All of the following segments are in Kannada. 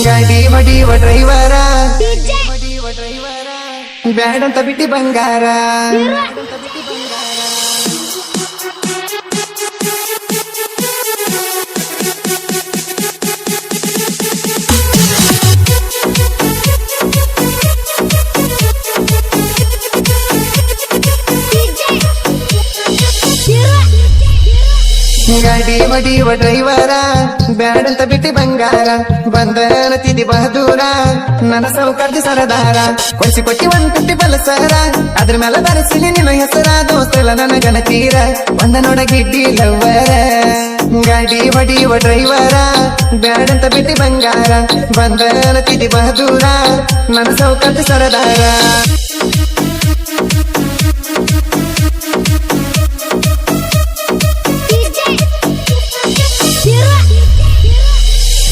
ಗಾಡಿ ಡಿವ ಡ್ರೈವರ. ಬ್ಯಾಡಂತ ಬಿಟ್ಟಿ ಬಂಗಾರ. ಗಾಡಿ ಹೊಡಿಯುವ ಡ್ರೈವರ ಬ್ಯಾಡಂತ ಬಿಟ್ಟಿ ಬಂಗಾರ ಬಂದನ ತಿದಿ ಬಹದೂರ ನನ್ನ ಸೌಕರ್ಯ ಸರದಾರ. ಕೊಡಿಸಿ ಕೊಟ್ಟಿ ಒಂದ್ ಕುಟ್ಟಿ ಬಲಸಾರ, ಅದ್ರ ಮೇಲೆ ಬರಸಿಲಿ ನಿನ್ನ ಹೆಸರ, ದೋಸ್ತಲ್ಲ ನನ್ನ ಗಣತೀರ ಒಂದ ನೋಡಗಿಡ್ಡಿ ಲವ್ವರ. ಗಾಡಿ ಒಡಿಯುವ ಡ್ರೈವರ, ಬ್ಯಾಡಂತ ಬಿಟ್ಟಿ ಬಂಗಾರ ಬಂದನ ತಿದಿ ಬಹದೂರ ನನ್ನ ಸೌಕರ್ಯ ಸರದಾರ.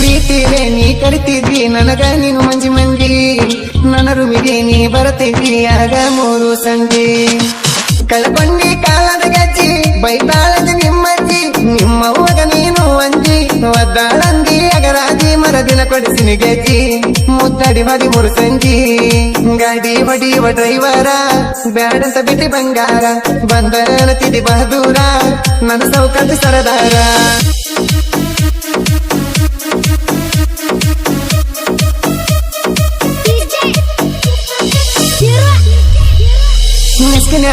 ಪ್ರೀತಿಗೆ ನೀ ಕರಿತಿದ್ವಿ ನನಗ ನೀನು ಮಂಜಿ ಮಂಜಿ. ನನ್ನ ರುಮಿಗೆ ನೀ ಬರತಿದ್ವಿ ಆಗ ಮೂರು ಸಂಜೆ. ಕಳ್ಕೊಂಡಿ ಕಾಲದ ಗಜ್ಜಿ ಬೈತಾಳದ ನಿಮ್ಮಜ್ಜಿ. ನಿಮ್ಮ ಹೋಗ ನೀನು ಅಂಜಿ, ಒದ್ದಾಳಂದಿ ಅಗರಾಜಿ, ಮರದಿನ ಕೊಡಿಸಿನ ಗೆಜ್ಜಿ. ಮುದ್ದಡಿ ಮದಿ ಮೂರು ಸಂಜಿ. ಗಾಡಿ ಹೊಡಿಯುವ ಡ್ರೈವರ, ಬ್ಯಾಡಂತ ಬಿಟ್ಟಿ ಬಂಗಾರ. ಬಂದನ ತಿದಿ ಬಹದೂರ, ನನ್ನ ಸೌಕರ್ಯ ಸರದಾರ.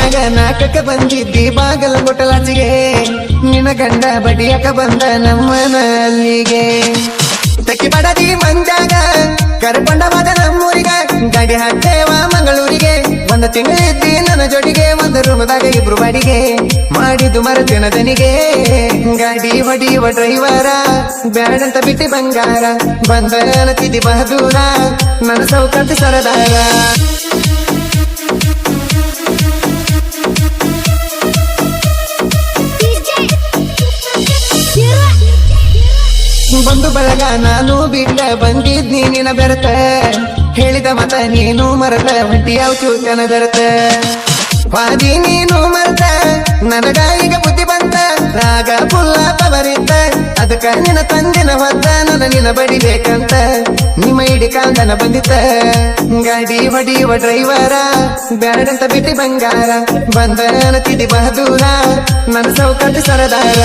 ಮಿಸ್ಕಿನ್ಯಾಗ ನಾಟಕ ಬಂದಿದ್ದಿ ಬಾಗಲ ಗೊಟ್ಟಲಾಚಿಗೆ ನಿನ್ನ ಗಂಡ ಬಡಿಯಕ ಬಂದ ನಮ್ಮನಲ್ಲಿಗೆ. ತಕ್ಕಿ ಬಡದಿ ಮಂಜಾಗ ಕರ್ಕೊಂಡವಾದ ನಮ್ಮೂರಿಗ. ಗಾಡಿ ಹಾಕ್ತೇವ ಮಂಗಳೂರಿಗೆ, ಒಂದ ತಿಂಗಳಿದ್ದಿ ನನ್ನ ಜೋಡಿಗೆ, ಒಂದು ರೂಮದಾಗ ಇಬ್ರು ಬಾಡಿಗೆ. ಮಾಡಿದ್ದು ಮರ ದನಿಗೆ ಗಾಡಿ ಹೊಡಿಯುವ ಡ್ರೈವರ, ಬ್ಯಾಡಂತ ಬಿಟ್ಟಿ ಬಂಗಾರ. ಬಂದನ ತಿದಿ ಬಹದೂರ, ನನ್ನ ಸೌಕರ್ಯ ಸರದಾರ. ಬಂದು ಬಳಗ, ನಾನು ಬಿಟ್ಟ ಬಂದಿದ್ನಿ ನಿನ್ನ ಬೆರತ. ಹೇಳಿದ ಮತ ನೀನು ಮರತ ಹೊಟ್ಟಿ ಯಾವ ಚೂತನ ಬೆರತ. ವಾದಿ ನೀನು ಮರತ, ನನಗ ಈಗ ಬುದ್ಧಿ ಬಂತ. ರಾಗ ಪುಲ್ಲ ಪವರಿದ್ದ, ಅದಕ್ಕ ನಿನ್ನ ತಂದಿನ ಹೊತ್ತ, ನನ್ನ ನಿನ್ನ ಬಡಿಬೇಕಂತ ನಿಮ್ಮ ಇಡಿ ಕಾಂದನ ಬಂದಿತ ಗಾಡಿ ಹೊಡಿಯುವ ಡ್ರೈವರ, ಬ್ಯಾಡಂತ ಬಿಟ್ಟಿ ಬಂಗಾರ. ಬಂದನ ತಿದಿ ಬಹದೂರ, ನನ್ನ ಸೌಕರ್ಯ ಸರದಾರ.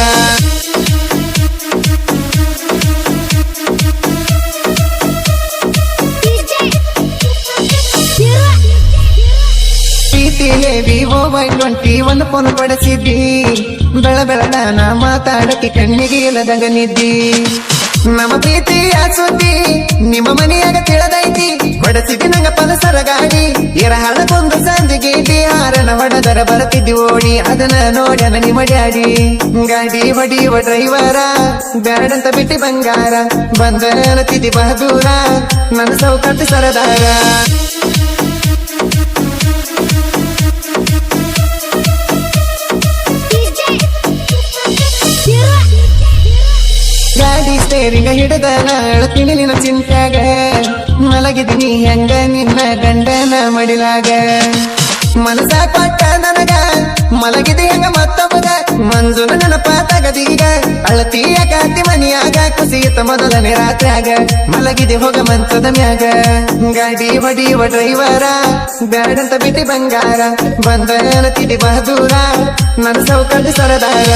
ವಿವೋ ಒಂಟಿ ಒಂದು ಫೋನ್ ಪಡಿಸಿದ್ದಿ. ಬೆಳ ಬೆಳನ ಮಾತಾಡಕ್ಕೆ ಕಣ್ಣಿಗೆ ಇಲ್ಲದಂಗ ನಿದ್ದಿ. ನಮ್ಮ ಪ್ರೀತಿಯ ಸುದ್ದಿ, ನಿಮ್ಮ ಮನೆಯಾಗ ತಿಳದೈತಿ. ಹೊಡಸಿದಿ ನಂಗ ಪಲಸರ ಗಾಡಿ ಇರ ಹಳಕೊಂದು ಸಂದಿಗೇಟಿ ಹಾರನ ಹೊಡೆದರ ಬರುತ್ತಿದ್ದಿ ಓಡಿ ಅದನ್ನ ನೋಡ್ಯಾನ ನಿಮ್ಮ ಡ್ಯಾಡಿ. ಗಾಡಿ ಹೊಡಿಯುವ ಡ್ರೈವರ, ಬ್ಯಾಡಂತ ಬಿಟ್ಟಿ ಬಂಗಾರ. ಬಂದನ ತಿದಿ ಬಹದೂರ ನನ್ನ ಸೌಕರ್ಯ ಸರದಾರ. ಗಾಡಿ ಹಿಡಿದ ಅಳತೀನಿ ನಿನ್ನ ಚಿಂತ್ಯಾಗ. ಮಲಗಿದಿನಿ ಹೆಂಗ ನಿನ್ನ ಗಂಡನ ಮಡಿಲಾಗ. ಮನಸ ಕೊಟ್ಟ ನನಗ, ಮಲಗಿದಿ ಹೆಂಗ ಮತ್ತೊಬ್ಬಗ. ಮಂಜುನ ನೆನಪ ತಗದೀಗ ಅಳತಿಯ ಕಾತಿ ಮನಿಯಾಗ ಕುಸಿಯುತ್ತ ಮೊದಲನೇ ರಾತ್ರಿಯಾಗ. ಮಲಗಿದಿ ಹೋಗ ಮಂಚದ ಮ್ಯಾಗ. ಗಾಡಿ ಹೊಡಿಯುವ ಡ್ರೈವರ, ಬ್ಯಾಡಂತ ಬಿಟ್ಟಿ ಬಂಗಾರ. ಬಂದ ತಿಡಿ ಬಹದೂರ, ನನ್ನ ಸೌಕರ್ಯ ಸರದಾರ.